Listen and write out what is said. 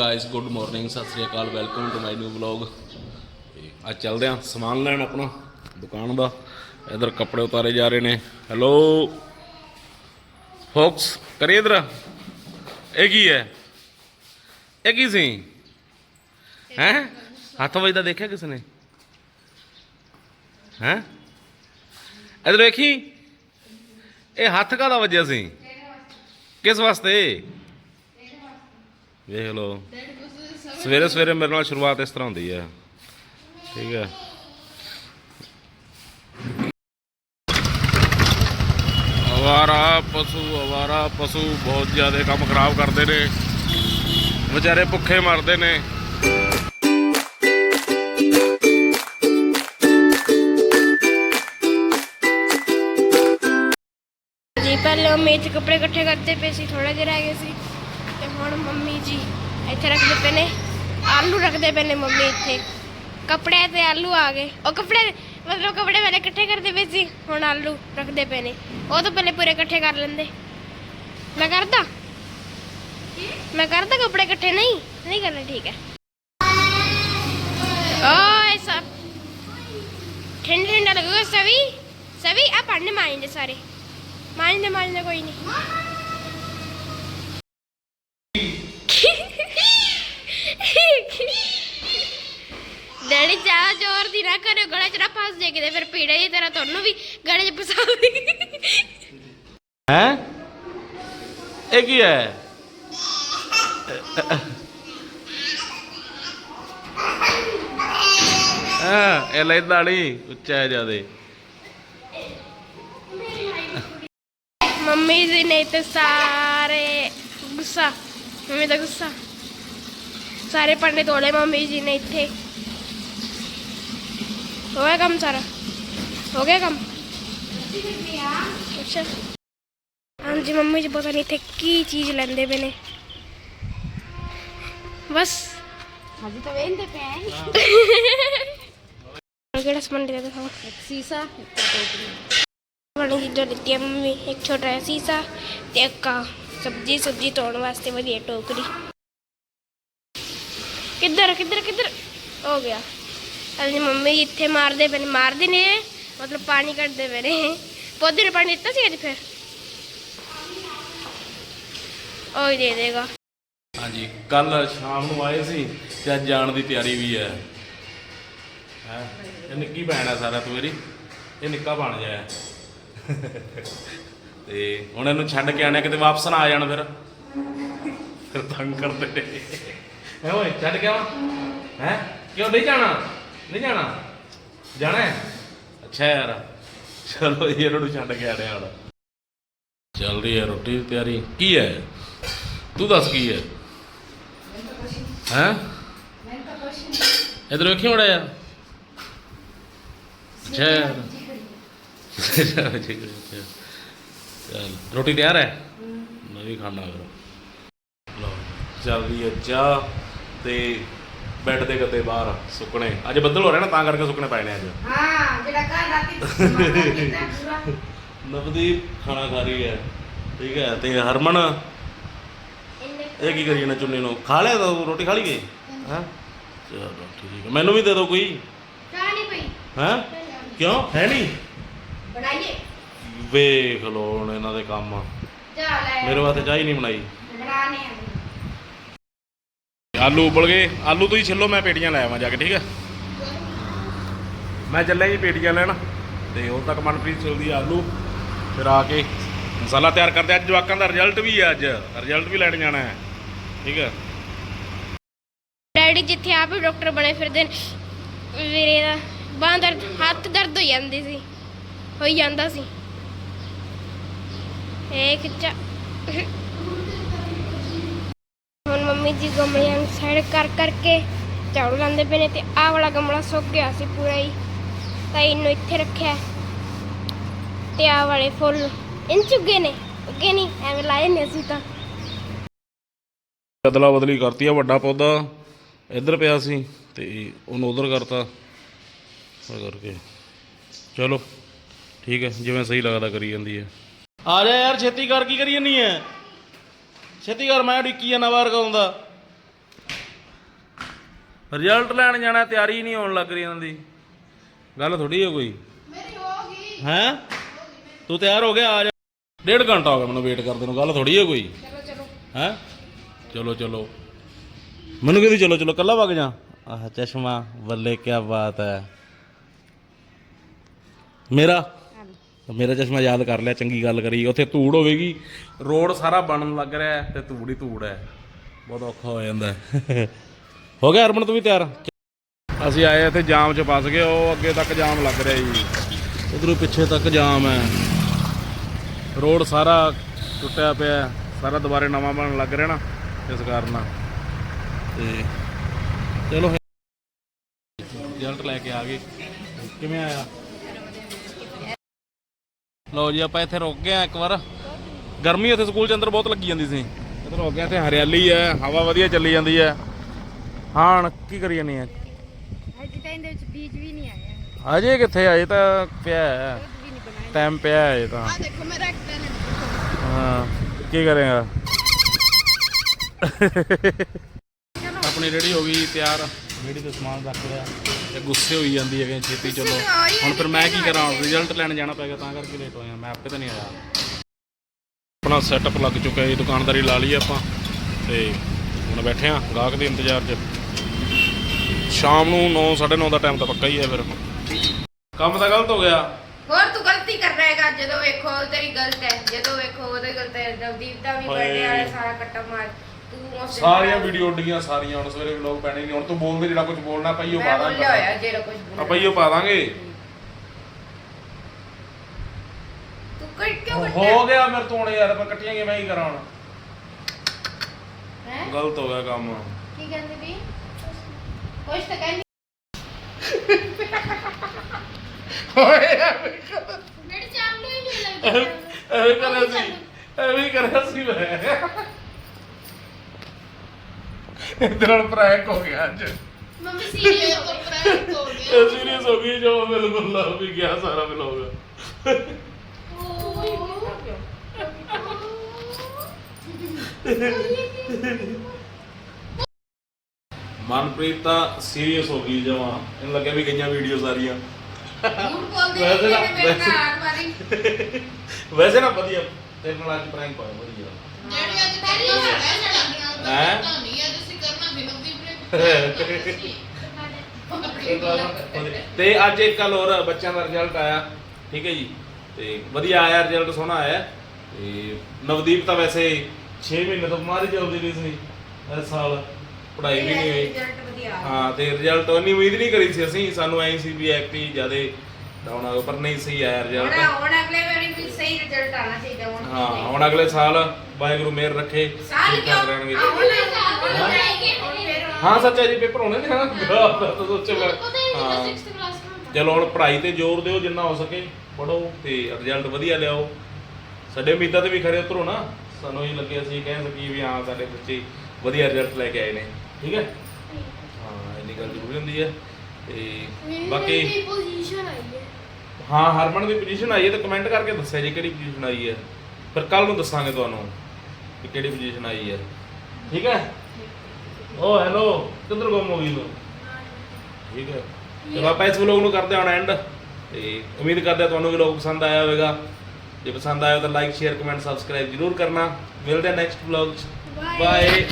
Guys good morning ਸਤਿ ਸ੍ਰੀ ਅਕਾਲ welcome to my new vlog ਅੱਜ ਚੱਲਦੇ ਆ ਸਮਾਨ ਲੈਣ ਆਪਣਾ, ਦੁਕਾਨ ਦਾ। ਇਧਰ ਕੱਪੜੇ ਉਤਾਰੇ ਜਾ ਰਹੇ ਨੇ। ਹੈਲੋ ਫੋਕਸ ਕਰੀ ਇਧਰ। ਇਹ ਕੀ ਹੈ? ਇਹ ਕੀ ਸੀ? ਹੈ? ਹੱਥ ਵਜਦਾ ਦੇਖਿਆ ਕਿਸ ਨੇ? ਹੈ? ਇਧਰ ਵੇਖੀ? ਇਹ ਹੱਥ ਕਾਹਦਾ ਵੱਜਿਆ ਸੀ? ਕਿਸ ਵਾਸਤੇ? ਵੇਖ ਲਓ। ਸਵੇਰੇ ਸਵੇਰੇ ਮੇਰੇ ਨਾਲ ਸ਼ੁਰੂਆਤ ਇਸ ਤਰ੍ਹਾਂ ਹੁੰਦੀ ਹੈ। ਠੀਕ ਹੈ। ਅਵਾਰਾ ਪਸ਼ੂ ਅਵਾਰਾ ਪਸ਼ੂ ਬਹੁਤ ਜ਼ਿਆਦਾ ਕੰਮ ਖਰਾਬ ਕਰਦੇ ਨੇ। ਵਿਚਾਰੇ ਭੁੱਖੇ ਮਰਦੇ ਨੇ। ਜੀ ਪਹਿਲੇ ਉਹ ਮੇਜ਼ 'ਚ ਕੱਪੜੇ ਇਕੱਠੇ ਕਰਦੇ ਪਏ ਸੀ ਥੋੜੇ ਜਿਹੇ ਰਹਿ ਗਏ ਸੀ। ਹੁਣ ਮੰਮੀ ਜੀ ਇੱਥੇ ਰੱਖਦੇ ਪਏ ਨੇ। ਆਲੂ ਰੱਖਦੇ ਪਏ ਨੇ ਮੰਮੀ ਇੱਥੇ। ਕੱਪੜੇ ਤੇ ਆਲੂ ਆ ਗਏ। ਉਹ ਕੱਪੜੇ, ਮਤਲਬ ਕੱਪੜੇ ਪਹਿਲੇ ਇਕੱਠੇ ਕਰਦੇ ਪਏ ਸੀ, ਹੁਣ ਆਲੂ ਰੱਖਦੇ ਪਏ ਨੇ। ਉਹ ਤਾਂ ਪਹਿਲੇ ਪੂਰੇ ਇਕੱਠੇ ਕਰ ਲੈਂਦੇ। ਮੈਂ ਕਰਦਾ? ਮੈਂ ਕਰਦਾ ਕੱਪੜੇ ਇਕੱਠੇ? ਨਹੀਂ ਨਹੀਂ ਕਰਨਾ, ਠੀਕ ਹੈ। ਓਏ ਸਭ। ਠੰਡ, ਠੰਡਾ ਲੱਗੂਗਾ, ਸਵੀ। ਸਵੀ ਆ ਪੜਨੇ ਮਾਇੰਦੇ ਸਾਰੇ। ਮਾਇੰਦੇ ਮਾਇੰਦੇ ਕੋਈ ਨਹੀਂ ਡੈਡੀ ਚਾਹ ਜ਼ੋਰ ਦੀ ਨਾ ਕਰਿਓ ਗਲੇ ਚ ਨਾ ਫਸ ਜੇ ਕਿਤੇ ਫਿਰ ਪੀੜੇ ਦੀ ਤਰ੍ਹਾਂ ਤੁਹਾਨੂੰ ਵੀ ਗਲੇ ਚ ਫਸਾ ਦੇ ਹੈ? ਇਹ ਕੀ ਹੈ? ਹਾਂ ਇਹ ਲੈਂਦਾ ਨਹੀਂ ਉੱਚਾ ਹੈ ਜਿਆਦੇ। ਮੰਮੀ ਜੀ ਨੇ ਤੇ ਸਾਰੇ ਗੁੱਸਾ ਮੰਮੀ ਦਾ ਗੁੱਸਾ। ਸਾਰੇ ਪੰਡੇ ਤੋੜੇ ਮੰਮੀ ਜੀ ਨੇ ਇੱਥੇ। ਹੋ ਗਿਆ ਕੰਮ ਸਾਰਾ? ਹੋ ਗਿਆ ਕੰਮ? ਅੱਛਾ। ਹਾਂਜੀ ਮੰਮੀ ਜੀ ਪਤਾ ਨਹੀਂ ਇੱਥੇ ਕੀ ਚੀਜ਼ ਲੈਂਦੇ ਪਏ ਨੇ। ਬਸ। ਹਾਂਜੀ ਤਾਂ ਵੇਂਦੇ ਪਏ ਆਂ ਹੋਰ ਕਿਹੜਾ ਸਮਾਨ ਦੇ ਦਿਖਾਓ? ਇੱਕ ਸੀਸਾ ਇੱਕ ਟੋਕਰੀ। ਬੜੀ ਚੀਜ਼ਾਂ ਦਿੱਤੀਆਂ ਮੰਮੀ ਇੱਕ ਛੋਟਾ ਜਿਹਾ ਸੀਸਾ ਤੇ ਇੱਕ ਸਬਜ਼ੀ ਸਬਜ਼ੀ ਧੋਣ ਵਾਸਤੇ ਵਧੀਆ ਟੋਕਰੀ। ਕਿੱਧਰ ਕਿੱਧਰ ਕਿੱਧਰ? ਹੋ ਗਿਆ। ਅਜੀ ਮੰਮੀ, ਇੱਥੇ ਮਾਰਦੇ ਪਏ ਨੇ। ਮਾਰਦੇ ਨੇ ਮਤਲਬ ਪਾਣੀ ਕੱਢਦੇ ਪਏ ਨੇ। ਪੌਦੇ ਨੂੰ ਪਾਣੀ ਦਿੱਤਾ ਸੀ ਅੱਜ ਫਿਰ? ਉਹ ਹੀ ਦੇ ਦੇਗਾ। ਹਾਂਜੀ, ਕੱਲ ਸ਼ਾਮ ਨੂੰ ਆਏ ਸੀ ਤੇ ਅੱਜ ਜਾਣ ਦੀ ਤਿਆਰੀ ਵੀ ਹੈ। ਹੈ? ਇਹ ਨਿੱਕੀ ਭੈਣ ਹੈ ਸਾਰਾ ਤੂੰ ਮੇਰੀ। ਇਹ ਨਿੱਕਾ ਬਣ ਜਾਇਆ। ਤੇ ਹੁਣ ਇਹਨੂੰ ਛੱਡ ਕੇ ਆਣਾ ਕਿਤੇ ਵਾਪਸ ਨਾ ਆ ਜਾਣ ਫਿਰ। ਫਿਰ ਤੰਗ ਕਰਦੇ। ਨੇ ਓਏ, ਛੱਡ ਕੇ ਆਵਾਂ ਹੈ? ਕਿਉਂ ਨਹੀਂ ਜਾਣਾ? ਨਹੀਂ ਜਾਣਾ। ਜਾਣਾ ਹੈ? ਅੱਛਾ ਯਾਰ। ਚਲੋ ਜੀ, ਇਹਨਾਂ ਨੂੰ ਛੱਡ ਕੇ ਆਣੇ ਹੁਣ। ਚੱਲ ਰਹੀ ਹੈ ਰੋਟੀ ਦੀ ਤਿਆਰੀ। ਕੀ ਹੈ? ਤੂੰ ਦੱਸ ਕੀ ਹੈ? ਹੈਂ? ਇਧਰ ਵੇਖੀ ਮੜਾ ਆ ਅੱਛਾ ਯਾਰ। ਚੱਲ ਰੋਟੀ ਤਿਆਰ ਹੈ। ਮੈਂ ਵੀ ਖਾਣਾ ਫਿਰ। ਲਓ ਚੱਲ ਰਹੀ ਹੈ ਚਾਹ ਤੇ ਬੈੱਡ ਦੇ ਗੱਦੇ ਬਾਹਰ ਸੁੱਕਣੇ। ਅੱਜ ਬੱਦਲ ਹੋ ਰਿਹਾ ਨਾ ਤਾਂ ਕਰਕੇ ਸੁੱਕਣੇ ਪਏ ਨੇ ਅੱਜ। ਹਾਂ ਜਿਹੜਾ ਕੱਲ ਰਾਤੀ ਨਵਦੀਪ ਖਾਣਾ ਖਾ ਰਹੀ ਹੈ। ਠੀਕ ਹੈ ਤੇ ਹਰਮਨ? ਇਹ ਕੀ ਕਰੀ ਜਾਂਦਾ ਚੁੰਨੀ ਨੂੰ? ਖਾ ਲਿਆ ਤੂੰ? ਰੋਟੀ ਖਾ ਲਈ ਗਈ? ਹਾਂ? ਚਲੋ ਠੀਕ ਹੈ। ਮੈਨੂੰ ਵੀ ਦੇ ਦਿਓ ਕੋਈ। ਚਾਹ ਨਹੀਂ ਪਈ। ਹੈਂ? ਕਿਉਂ? ਹੈ ਨਹੀਂ? ਬਣਾਈਏ? ਵੇਖ ਲੋ ਹੁਣ ਇਹਨਾਂ ਦੇ ਕੰਮ। ਜਾ ਲੈ। ਮੇਰੇ ਵਾਸਤੇ ਚਾਹ ਹੀ ਨਹੀਂ ਬਣਾਈ। ਬਣਾਣੇ ਆ। ਆਲੂ ਉਬਲ ਗਏ। ਆਲੂ ਤੁਸੀਂ ਛਿੱਲੋ, ਮੈਂ ਪੇਟੀਆਂ ਲੈ ਆਵਾਂ ਜਾ ਕੇ, ਠੀਕ ਹੈ ਮੈਂ ਚੱਲਿਆ ਜੀ ਪੇਟੀਆਂ ਲੈਣ। ਤੇ ਉਦੋਂ ਤੱਕ ਮਨਪ੍ਰੀਤ ਚਲਦੀ ਆਲੂ। ਫਿਰ ਆ ਕੇ ਮਸਾਲਾ ਤਿਆਰ ਕਰਦੇ ਅੱਜ ਜਵਾਕਾਂ ਦਾ ਰਿਜ਼ਲਟ ਵੀ ਹੈ ਅੱਜ। ਰਿਜ਼ਲਟ ਵੀ ਲੈਣ ਜਾਣਾ ਹੈ। ਠੀਕ ਹੈ ਡੈਡੀ ਜਿੱਥੇ ਆਪ ਹੀ ਡਾਕਟਰ ਬਣੇ ਫਿਰਦੇ ਨੇ ਵੀਰੇ ਦਾ ਬਾਂਹ ਦਰਦ, ਹੱਥ ਦਰਦ ਹੋ ਜਾਂਦੀ ਸੀ। ਹੋਈ ਜਾਂਦਾ ਸੀ। ਇਹ ਖਿੱਚਾ ਮੰਮੀ ਜੀ ਗਮਲਿਆਂ ਨੂੰ ਸਾਈਡ ਕਰ ਕਰਕੇ ਝਾੜੂ ਲਾਉਂਦੇ ਪਏ ਨੇ ਤੇ ਆਹ ਵਾਲਾ ਗਮਲਾ ਸੁੱਕ ਗਿਆ ਸੀ ਪੂਰਾ ਹੀ। ਤਾਂ ਇਹਨੂੰ ਇੱਥੇ ਰੱਖਿਆ। ਤੇ ਆਹ ਵਾਲੇ ਫੁੱਲ ਇਨ ਚੁੱਗੇ ਨੇ ਉੱਗੇ ਨਹੀਂ ਐਵੇਂ ਲਾਏ ਨੇ ਅਸੀਂ ਤਾਂ। ਬਦਲਾ ਬਦਲੀ ਕਰਤੀ ਆ ਵੱਡਾ ਪੌਦਾ ਇੱਧਰ ਪਿਆ ਸੀ ਤੇ ਉਹਨੂੰ ਉਧਰ ਕਰਤਾ। ਤਾਂ ਕਰਕੇ। ਚਲੋ ਠੀਕ ਹੈ ਜਿਵੇਂ ਸਹੀ ਲੱਗਦਾ ਕਰੀ ਜਾਂਦੀ ਹੈ। ਆ ਜਾ ਯਾਰ ਛੇਤੀ ਕਰ ਕੀ ਕਰੀ ਜਾਨੀ ਹੈ? ਛੇਤੀ ਕਰ ਮੈਂ ਡਿੱਕੀ ਜਾਣਾ ਬਾਹਰ ਕਾਉਂਦਾ ਰਿਜ਼ਲਟ ਲੈਣ ਜਾਣਾ ਤਿਆਰੀ ਨਹੀਂ ਹੋਣ ਲੱਗ ਰਹੀ ਇਹਨਾਂ ਦੀ। ਗੱਲ ਥੋੜੀ ਹੈ ਕੋਈ। ਮੇਰੀ ਹੋ ਗਈ। ਹੈ? ਤੂੰ ਤਿਆਰ ਹੋ ਗਿਆ ਆ ਜਾ। ਡੇਢ ਘੰਟਾ ਹੋ ਗਿਆ ਮੈਨੂੰ ਵੇਟ ਕਰਦੇ ਨੂੰ ਗੱਲ ਥੋੜੀ ਹੈ ਕੋਈ। ਚਲੋ ਚਲੋ। ਹੈ? ਚਲੋ ਚਲੋ। ਮੈਨੂੰ ਕਹਿੰਦੀ ਚਲੋ ਚਲੋ ਕੱਲਾ ਵਗ ਜਾ। ਆਹ ਚਸ਼ਮਾ ਬੱਲੇ ਕੀ ਬਾਤ ਹੈ। ਮੇਰਾ ਮੇਰਾ ਚਸ਼ਮਾ ਯਾਦ ਕਰ ਲਿਆ ਚੰਗੀ ਗੱਲ ਕਰੀ। ਉੱਥੇ ਧੂੜ ਹੋਵੇਗੀ। ਰੋਡ ਸਾਰਾ ਬਣਨ ਲੱਗ ਰਿਹਾ ਹੈ ਤੇ ਧੂੜ ਹੀ ਧੂੜ ਹੈ। ਬਹੁਤ ਔਖਾ ਹੋ ਜਾਂਦਾ ਹੈ। ਗਿਆ ਹਰਮਨ ਤੂੰ ਵੀ ਤਿਆਰ? ਅਸੀਂ ਆਏ ਇੱਥੇ ਜਾਮ 'ਚ ਫਸ ਗਏ ਉਹ ਅੱਗੇ ਤੱਕ ਜਾਮ ਲੱਗ ਰਿਹਾ ਜੀ। ਉਧਰੋਂ ਪਿੱਛੇ ਤੱਕ ਜਾਮ ਹੈ। ਰੋਡ ਸਾਰਾ ਟੁੱਟਿਆ ਪਿਆ। ਸਾਰਾ ਦੁਬਾਰੇ ਨਵਾਂ ਬਣਨ ਲੱਗ ਰਿਹਾ ਨਾ ਇਸ ਕਾਰਨ। ਤੇ ਚਲੋ। ਰਿਜ਼ਲਟ ਲੈ ਕੇ ਆ ਗਏ। ਕਿਵੇਂ ਆਇਆ? ਲਓ ਜੀ ਆਪਾਂ ਇੱਥੇ ਰੁਕ ਗਏ ਆ ਇੱਕ ਵਾਰ। ਗਰਮੀ ਉੱਥੇ ਸਕੂਲ ਚ ਅੰਦਰ ਬਹੁਤ ਲੱਗੀ ਜਾਂਦੀ ਸੀ। ਇੱਧਰ ਰੁਕ ਗਏ ਇੱਥੇ ਹਰਿਆਲੀ ਹੈ ਹਵਾ ਵਧੀਆ ਚੱਲੀ ਜਾਂਦੀ ਹੈ। ਹਾਂ ਕੀ ਕਰੀ ਜਾਂਦੀ ਹੈ? ਅੱਜ ਤਾਂ ਇਹਦੇ ਵਿੱਚ ਬੀਜ ਵੀ ਨਹੀਂ ਆਇਆ। ਅਜੇ ਕਿੱਥੇ ਆਏ ਤਾਂ ਪਿਆ ਹੈ। ਟਾਈਮ ਪਿਆ ਹੈ ਤਾਂ। ਆ ਦੇਖੋ ਮੇਰਾ ਇੱਕ ਟੈਲੈਂਟ ਹਾਂ। ਕੀ ਕਰੇਗਾ? ਆਪਣੀ ਰੈਡੀ ਹੋ ਗਈ ਤਿਆਰ। ਰੇੜੀ ਤੇ ਸਮਾਨ ਰੱਖ ਲਿਆ। ਤੇ ਗੁੱਸੇ ਹੋਈ ਜਾਂਦੀ ਹੈ ਕਿ ਛੇਤੀ ਚਲੋ। ਹੁਣ ਫਿਰ ਮੈਂ ਕੀ ਕਰਾਂ? ਰਿਜ਼ਲਟ ਲੈਣ ਜਾਣਾ ਪੈ ਗਿਆ ਤਾਂ ਕਰਕੇ ਲੇਟ ਹੋਇਆ। ਮੈਂ ਆਪੇ ਤਾਂ ਨਹੀਂ ਆਇਆ। ਆਪਣਾ ਸੈਟਅਪ ਲੱਗ ਚੁੱਕਾ ਹੈ ਦੁਕਾਨਦਾਰੀ ਲਾ ਲਈ ਆਪਾਂ। ਤੇ ਹੁਣ ਬੈਠੇ ਆ ਗਾਹਕ ਦੇ ਇੰਤਜ਼ਾਰ 'ਚ। ਸ਼ਾਮ ਨੂੰ 9:30 ਦਾ ਟਾਈਮ ਤਾਂ ਪੱਕਾ ਹੀ ਹੈ ਫਿਰ। ਕੰਮ ਤਾਂ ਗਲਤ ਹੋ ਗਿਆ। ਹੋਰ ਤੂੰ ਗਲਤੀ ਕਰ ਰਹੇਗਾ ਜਦੋਂ ਵੇਖੋ ਤੇਰੀ ਗਲਤ ਹੈ ਜਦੋਂ ਵੇਖੋ ਉਹਦੇ ਗਲਤ ਹੈ ਨਵਦੀਪ ਦਾ ਵੀ। ਬਰਥਡੇ ਵਾਲਾ ਸਾਰਾ ਕੱਟਾ ਮਾਰ। ਤੂੰ ਉਸ ਦਿਨ ਸਾਰੀਆਂ ਵੀਡੀਓ ਉੱਡੀਆਂ ਸਾਰੀਆਂ ਹੁਣ ਸਵੇਰੇ ਵਲੌਗ ਪੈਣੇ ਨਹੀਂ। ਹੁਣ ਤੂੰ ਬੋਲਦੇ ਜਿਹੜਾ ਕੁਝ ਬੋਲਣਾ ਪਈਓ ਪਾ ਹੋਇਆ ਜਿਹੜਾ ਕੁਝ ਬੋਲਣਾ। ਆਪਾਂ ਇਹੋ ਪਾ ਦਾਂਗੇ। ਤੂੰ ਕੱਟ ਕਿਉਂ ਹੋ ਗਿਆ ਮੇਰੇ ਤੋਂ ਹੁਣ ਯਾਰ ਆਪਾਂ ਕੱਟੀਆਂ ਕਿਵੇਂ ਹੀ ਕਰਾਂ ਹੁਣ। ਹੈ? ਗਲਤ ਹੋ ਗਿਆ ਕੰਮ। ਕੀ ਕਹਿੰਦੀ ਵੀ ਕੁਛ ਤਾਂ ਕਹਿੰਦੀ। ਮੇਰੇ ਚਾਲੂ ਹੀ ਨਹੀਂ ਲੱਗਦਾ। ਐਵੇਂ ਕਰਿਆ ਸੀ। ਐਵੇਂ ਕਰਿਆ ਸੀ ਮੈਂ। ਇਧਰ ਹੁਣ ਪ੍ਰੈਂਕ ਹੋ ਗਿਆ ਅੱਜ। ਮੰਮੀ ਸੀਰੀਅਸ ਹੋ ਪ੍ਰੈਂਕ ਹੋ ਗਿਆ। ਇਹ ਸੀਰੀਅਸ ਹੋ ਗਈ ਜੋ ਬਿਲਕੁਲ ਲਾ ਵੀ ਗਿਆ ਸਾਰਾ ਵਲੌਗ ਮਨਪ੍ਰੀਤ ਤਾਂ ਸੀਰੀਅਸ ਹੋ ਗਈ ਜਮਾ। ਇਹਨੂੰ ਲੱਗਿਆ ਵੀ ਗਈਆਂ ਵੀਡੀਓ ਸਾਰੀਆਂ ਝੂਠ ਬੋਲਦੀ ਵੈਸੇ ਨਾ- ਵੈਸੇ- ਨਾਲ ਨਾ ਵਧੀਆ। ਤੇਰੇ ਨਾਲ ਅੱਜ ਪ੍ਰੈਂਕ ਹੋਇਆ ਵਧੀਆ। ਜਿਹੜੀ ਅੱਜ ਕੱਲ੍ਹ ਹੀ ਹੈ ਸਾਡਾ ਹੈਂ? ਤਾਂ ਨਹੀਂ ਅੱਜ ਅਸੀਂ ਕਰਨਾ ਵੀ ਨਵਦੀਪ ਨੇ ਤੇ ਅੱਜ ਇੱਕ ਕੱਲ ਹੋਰ ਬੱਚਿਆਂ ਦਾ ਰਿਜ਼ਲਟ ਆਇਆ ਠੀਕ ਹੈ ਜੀ? ਤੇ ਵਧੀਆ ਆਇਆ ਰਿਜ਼ਲਟ ਸੋਹਣਾ ਆਇਆ। ਤੇ ਨਵਦੀਪ ਤਾਂ ਵੈਸੇ 6 ਮਹੀਨੇ ਤੋਂ ਬਿਮਾਰ ਚੱਲਦੀ ਰਹੀ ਸੀ ਇਸ ਸਾਲ ਪੜ੍ਹਾਈ ਵੀ ਨਹੀਂ ਹੋਈ। ਹਾਂ ਤੇ ਰਿਜ਼ਲਟ ਉਨੀ ਉਮੀਦ ਨਹੀਂ ਕਰੀ ਸੀ ਅਸੀਂ ਸਾਨੂੰ ਐਂ ਸੀ ਵੀ ਐਕਟੀ ਜਿਆਦੇ ਡਾਊਨ ਆ ਪਰ ਨਹੀਂ ਸਹੀ ਆਇਆ ਰਿਜ਼ਲਟ ਹੁਣ ਅਗਲੇ ਵਾਰੀ ਵੀ ਸਹੀ ਰਿਜ਼ਲਟ ਆਣਾ ਚਾਹੀਦਾ ਹੁਣ ਹਾਂ ਹੁਣ ਅਗਲੇ ਸਾਲ ਵਾਹਿਗੁਰੂ ਮਿਹਰ ਰੱਖੇ ਸਾਲ ਠੀਕ ਕਿਉਂ? ਰਹਿਣਗੇ। ਹੁਣ ਹੁਣ ਹਾਂ। ਸੱਚਾ ਜੀ ਪੇਪਰ ਹੋਣੇ ਨੇ ਹਾਂ। ਤਾਂ ਸੋਚੋ ਮੈਂ। ਹਾਂ। ਕਲਾਸ ਚਲੋ ਹੁਣ ਪੜ੍ਹਾਈ ਤੇ ਜ਼ੋਰ ਦਿਓ ਜਿੰਨਾ ਹੋ ਸਕੇ ਪੜੋ ਤੇ ਰਿਜ਼ਲਟ ਵਧੀਆ ਲਿਆਓ। ਸਾਡੇ ਉਮੀਦਾਂ ਤੇ ਵੀ ਖਰੇ ਉਤਰੋ ਨਾ। ਸਾਨੂੰ ਇਹ ਲੱਗਿਆ ਸੀ ਕਹਿ ਸਕੀ ਵੀ ਹਾਂ ਸਾਡੇ ਬੱਚੇ ਵਧੀਆ ਰਿਜ਼ਲਟ ਲੈ ਕੇ ਆਏ ਨੇ। ਠੀਕ ਹੈ? ਹਾਂ ਇੰਨੀ ਗੱਲ ਜ਼ਰੂਰੀ ਹੁੰਦੀ ਹੈ। ਤੇ ਬਾਕੀ ਪੋਜੀਸ਼ਨ ਆਈ ਹੈ। ਹਾਂ ਹਰਮਨ ਦੀ ਪੋਜੀਸ਼ਨ ਆਈ ਹੈ ਤਾਂ ਕਮੈਂਟ ਕਰਕੇ ਦੱਸਿਆ ਜੀ ਕਿਹੜੀ ਪੋਜੀਸ਼ਨ ਆਈ ਹੈ। ਫਿਰ ਕੱਲ ਨੂੰ ਦੱਸਾਂਗੇ ਤੁਹਾਨੂੰ ਕਿ ਕਿਹੜੀ ਪੋਜੀਸ਼ਨ ਆਈ ਹੈ। ਠੀਕ ਹੈ? ਓ ਹੈਲੋ ਕਿੱਧਰ ਗੁੰਮ ਹੋ ਗਈ ਤੂੰ? ਠੀਕ ਹੈ। ਚਲੋ ਆਪਾਂ ਇਸ ਵਲੋਗ ਨੂੰ ਕਰਦੇ ਹਾਂ ਐਂਡ ਤੇ ਉਮੀਦ ਕਰਦੇ ਹਾਂ ਤੁਹਾਨੂੰ ਵੀ ਲੋਕ ਪਸੰਦ ਆਇਆ ਹੋਵੇਗਾ। ਜੇ ਪਸੰਦ ਆਇਆ ਤਾਂ ਲਾਈਕ ਸ਼ੇਅਰ ਕਮੈਂਟ ਸਬਸਕ੍ਰਾਈਬ ਜ਼ਰੂਰ ਕਰਨਾ। ਮਿਲਦੇ ਹਾਂ ਨੈਕਸਟ ਵਲੋਗ ਬਾਏ